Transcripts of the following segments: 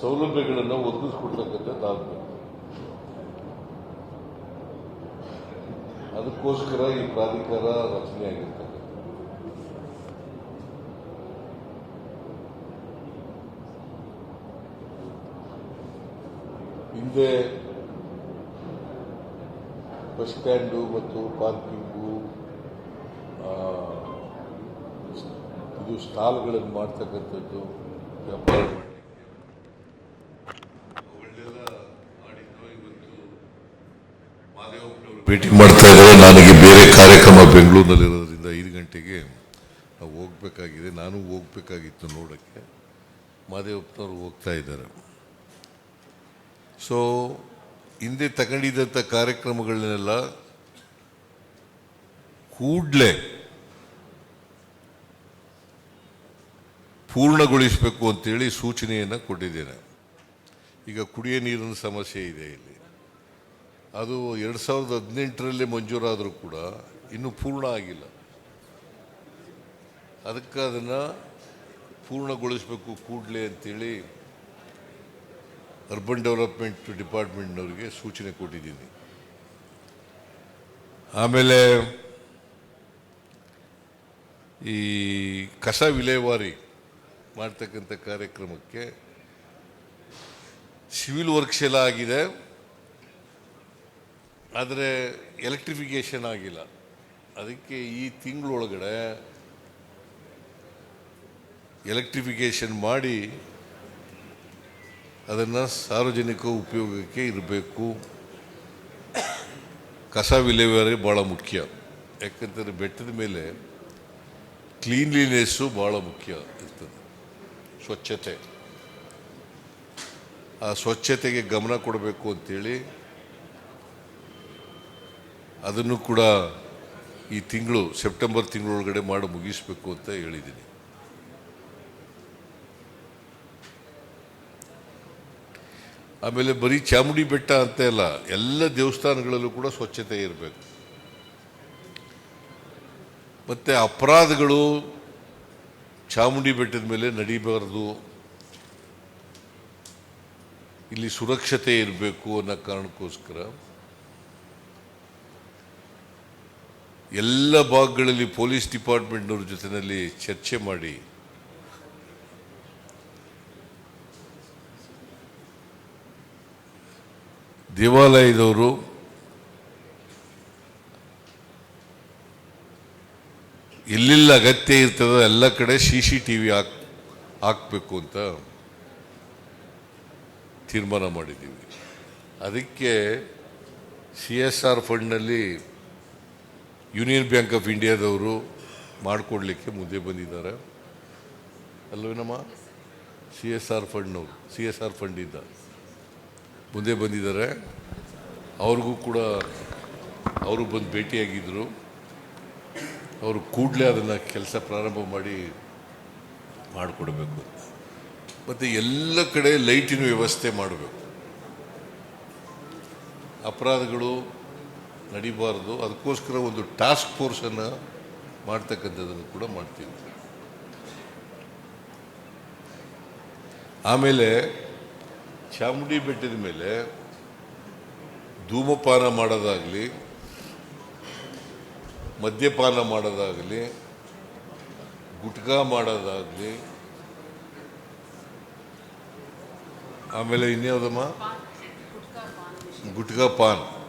ಸೌಲಭ್ಯಗಳನ್ನು ಒದಗಿಸ್ಕೊಡ್ತಕ್ಕಂಥದ್ದಾಗಬೇಕು ಅದಕ್ಕೋಸ್ಕರ ಈ ಪ್ರಾಧಿಕಾರ ರಚನೆ ಹಿಂದೆ ಬಸ್ ಸ್ಟ್ಯಾಂಡು ಮತ್ತು ಪಾರ್ಕಿಂಗು ಇದು ಸ್ಟಾಲ್ಗಳನ್ನು ಮಾಡ್ತಕ್ಕಂಥದ್ದು ವ್ಯಾಪಾರ. ಭೇಟಿ ಮಾಡ್ತಾ ಇದ್ದಾರೆ. ನನಗೆ ಬೇರೆ ಕಾರ್ಯಕ್ರಮ ಬೆಂಗಳೂರಿನಲ್ಲಿರೋದ್ರಿಂದ ಐದು ಗಂಟೆಗೆ ನಾವು ಹೋಗ್ಬೇಕಾಗಿದೆ. ನಾನು ಹೋಗ್ಬೇಕಾಗಿತ್ತು ನೋಡೋಕ್ಕೆ. ಮಾದೇವಪ್ಪನವರು ಹೋಗ್ತಾ ಇದ್ದಾರೆ. ಸೊ ಹಿಂದೆ ತಗೊಂಡಿದ್ದಂಥ ಕಾರ್ಯಕ್ರಮಗಳನ್ನೆಲ್ಲ ಕೂಡಲೇ ಪೂರ್ಣಗೊಳಿಸಬೇಕು ಅಂತೇಳಿ ಸೂಚನೆಯನ್ನು ಕೊಟ್ಟಿದ್ದೇನೆ. ಈಗ ಕುಡಿಯೋ ನೀರಿನ ಸಮಸ್ಯೆ ಇದೆ ಇಲ್ಲಿ. ಅದು ಎರಡು ಸಾವಿರದ ಹದಿನೆಂಟರಲ್ಲಿ ಮಂಜೂರಾದರೂ ಕೂಡ ಇನ್ನೂ ಪೂರ್ಣ ಆಗಿಲ್ಲ. ಅದಕ್ಕೆ ಅದನ್ನು ಪೂರ್ಣಗೊಳಿಸಬೇಕು ಕೂಡಲೇ ಅಂಥೇಳಿ ಅರ್ಬನ್ ಡೆವಲಪ್ಮೆಂಟ್ ಡಿಪಾರ್ಟ್ಮೆಂಟ್ನವರಿಗೆ ಸೂಚನೆ ಕೊಟ್ಟಿದ್ದೀನಿ. ಆಮೇಲೆ ಈ ಕಸ ವಿಲೇವಾರಿ ಮಾಡ್ತಕ್ಕಂಥ ಕಾರ್ಯಕ್ರಮಕ್ಕೆ ಸಿವಿಲ್ ವರ್ಕ್ಸ್ ಎಲ್ಲ ಆಗಿದೆ. ಆದರೆ ಎಲೆಕ್ಟ್ರಿಫಿಕೇಷನ್ ಆಗಿಲ್ಲ. ಅದಕ್ಕೆ ಈ ತಿಂಗಳೊಳಗಡೆ ಎಲೆಕ್ಟ್ರಿಫಿಕೇಷನ್ ಮಾಡಿ ಅದನ್ನು ಸಾರ್ವಜನಿಕ ಉಪಯೋಗಕ್ಕೆ ಇರಬೇಕು. ಕಸ ವಿಲೇವಾರಿ ಭಾಳ ಮುಖ್ಯ. ಯಾಕಂತಂದರೆ ಬೆಟ್ಟದ ಮೇಲೆ ಕ್ಲೀನ್ಲಿನೆಸ್ಸು ಭಾಳ ಮುಖ್ಯ ಇರ್ತದೆ. ಸ್ವಚ್ಛತೆ. ಆ ಸ್ವಚ್ಛತೆಗೆ ಗಮನ ಕೊಡಬೇಕು ಅಂತೇಳಿ ಅದನ್ನು ಕೂಡ ಈ ತಿಂಗಳು, ಸೆಪ್ಟೆಂಬರ್ ತಿಂಗಳೊಳಗಡೆ ಮಾಡಿ, ಮುಗಿಸ್ಬೇಕು ಅಂತ ಹೇಳಿದ್ದೀನಿ. ಆಮೇಲೆ ಬರೀ ಚಾಮುಂಡಿ ಬೆಟ್ಟ ಅಂತ ಅಲ್ಲ, ಎಲ್ಲ ದೇವಸ್ಥಾನಗಳಲ್ಲೂ ಕೂಡ ಸ್ವಚ್ಛತೆ ಇರಬೇಕು. ಮತ್ತೆ ಅಪರಾಧಗಳು ಚಾಮುಂಡಿ ಬೆಟ್ಟದ ಮೇಲೆ ನಡೀಬಾರ್ದು. ಇಲ್ಲಿ ಸುರಕ್ಷತೆ ಇರಬೇಕು ಅನ್ನೋ ಕಾರಣಕ್ಕೋಸ್ಕರ ಎಲ್ಲ ಭಾಗಗಳಲ್ಲಿ ಪೊಲೀಸ್ ಡಿಪಾರ್ಟ್ಮೆಂಟ್ನವ್ರ ಜೊತೆಯಲ್ಲಿ ಚರ್ಚೆ ಮಾಡಿ. ದೇವಾಲಯದವರು ಎಲ್ಲೆಲ್ಲ ಅಗತ್ಯ ಇರ್ತದೋ ಎಲ್ಲ ಕಡೆ ಸಿ ಸಿ ಟಿ ವಿ ಹಾಕ್, ಹಾಕಬೇಕು ಅಂತ ತೀರ್ಮಾನ ಮಾಡಿದ್ದೀವಿ. ಅದಕ್ಕೆ ಸಿ ಎಸ್ ಆರ್ ಫಂಡ್ನಲ್ಲಿ ಯೂನಿಯನ್ ಬ್ಯಾಂಕ್ ಆಫ್ ಇಂಡಿಯಾದವರು ಮಾಡಿಕೊಡ್ಲಿಕ್ಕೆ ಮುಂದೆ ಬಂದಿದ್ದಾರೆ. ಅಲ್ವೇನಮ್ಮ ಸಿ ಎಸ್ ಆರ್ ಫಂಡ್ನವರು, ಸಿ ಎಸ್ ಆರ್ ಫಂಡಿಂದ ಮುಂದೆ ಬಂದಿದ್ದಾರೆ. ಅವ್ರಿಗೂ ಕೂಡ ಅವರು ಬಂದು ಭೇಟಿಯಾಗಿದ್ದರು ಅವರು ಕೂಡಲೇ ಅದನ್ನು ಕೆಲಸ ಪ್ರಾರಂಭ ಮಾಡಿ ಮಾಡಿಕೊಡ್ಬೇಕು. ಮತ್ತು ಎಲ್ಲ ಕಡೆ ಲೈಟಿನ ವ್ಯವಸ್ಥೆ ಮಾಡಬೇಕು. ಅಪರಾಧಗಳು ನಡಿಬಾರ್ದು. ಅದಕ್ಕೋಸ್ಕರ ಒಂದು ಟಾಸ್ಕ್ ಫೋರ್ಸನ್ನು ಮಾಡ್ತಕ್ಕಂಥದ್ದನ್ನು ಕೂಡ ಮಾಡ್ತೀವಿ. ಆಮೇಲೆ ಚಾಮುಂಡಿ ಬೆಟ್ಟದ ಮೇಲೆ ಧೂಮಪಾನ ಮಾಡೋದಾಗಲಿ, ಮದ್ಯಪಾನ ಮಾಡೋದಾಗಲಿ, ಗುಟ್ಕಾ ಮಾಡೋದಾಗಲಿ, ಆಮೇಲೆ ಇನ್ಯಾವುದಮ್ಮ? ಗುಟ್ಕಾ ಪಾನ್.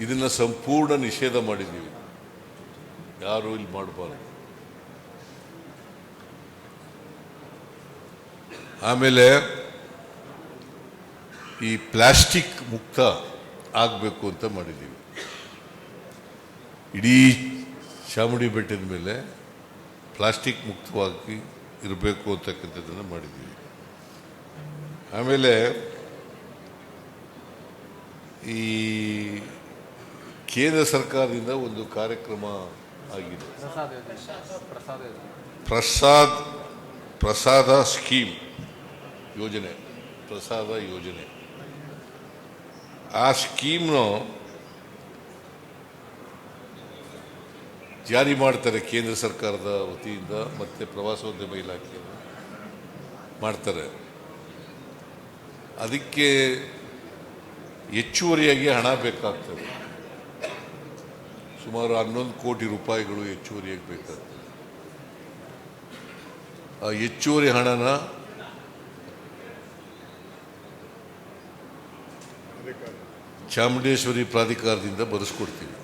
ಇದನ್ನು ಸಂಪೂರ್ಣ ನಿಷೇಧ ಮಾಡಿದ್ದೀವಿ. ಯಾರು ಇಲ್ಲಿ ಮಾಡಬಾರ್ದು. ಆಮೇಲೆ ಈ ಪ್ಲಾಸ್ಟಿಕ್ ಮುಕ್ತ ಆಗಬೇಕು ಅಂತ ಮಾಡಿದ್ದೀವಿ. ಇಡೀ ಚಾಮುಂಡಿ ಬೆಟ್ಟದ ಮೇಲೆ ಪ್ಲಾಸ್ಟಿಕ್ ಮುಕ್ತವಾಗಿ ಇರಬೇಕು ಅಂತಕ್ಕಂಥದ್ದನ್ನು ಮಾಡಿದ್ದೀವಿ. ಆಮೇಲೆ ಈ ಕೇಂದ್ರ ಸರ್ಕಾರದಿಂದ ಒಂದು ಕಾರ್ಯಕ್ರಮ ಆಗಿದೆ. ಪ್ರಸಾದ ಪ್ರಸಾದ ಸ್ಕೀಮ್ ಯೋಜನೆ, ಪ್ರಸಾದ ಯೋಜನೆ. ಆ ಸ್ಕೀಮ್ನು ಜಾರಿ ಮಾಡ್ತಾರೆ ಕೇಂದ್ರ ಸರ್ಕಾರದ ವತಿಯಿಂದ ಮತ್ತು ಪ್ರವಾಸೋದ್ಯಮ ಇಲಾಖೆ ಮಾಡ್ತಾರೆ. ಅದಕ್ಕೆ ಹೆಚ್ಚುವರಿಯಾಗಿ ಹಣ ಬೇಕಾಗ್ತದೆ. ಸುಮಾರು ಹನ್ನೊಂದು ಕೋಟಿ ರೂಪಾಯಿಗಳು ಹೆಚ್ಚುವರಿಯಾಗಿ ಬೇಕಾಗ್ತದೆ. ಆ ಹೆಚ್ಚುವರಿ ಹಣನ ಚಾಮುಂಡೇಶ್ವರಿ ಪ್ರಾಧಿಕಾರದಿಂದ ಬರೆಸ್ಕೊಡ್ತೀವಿ.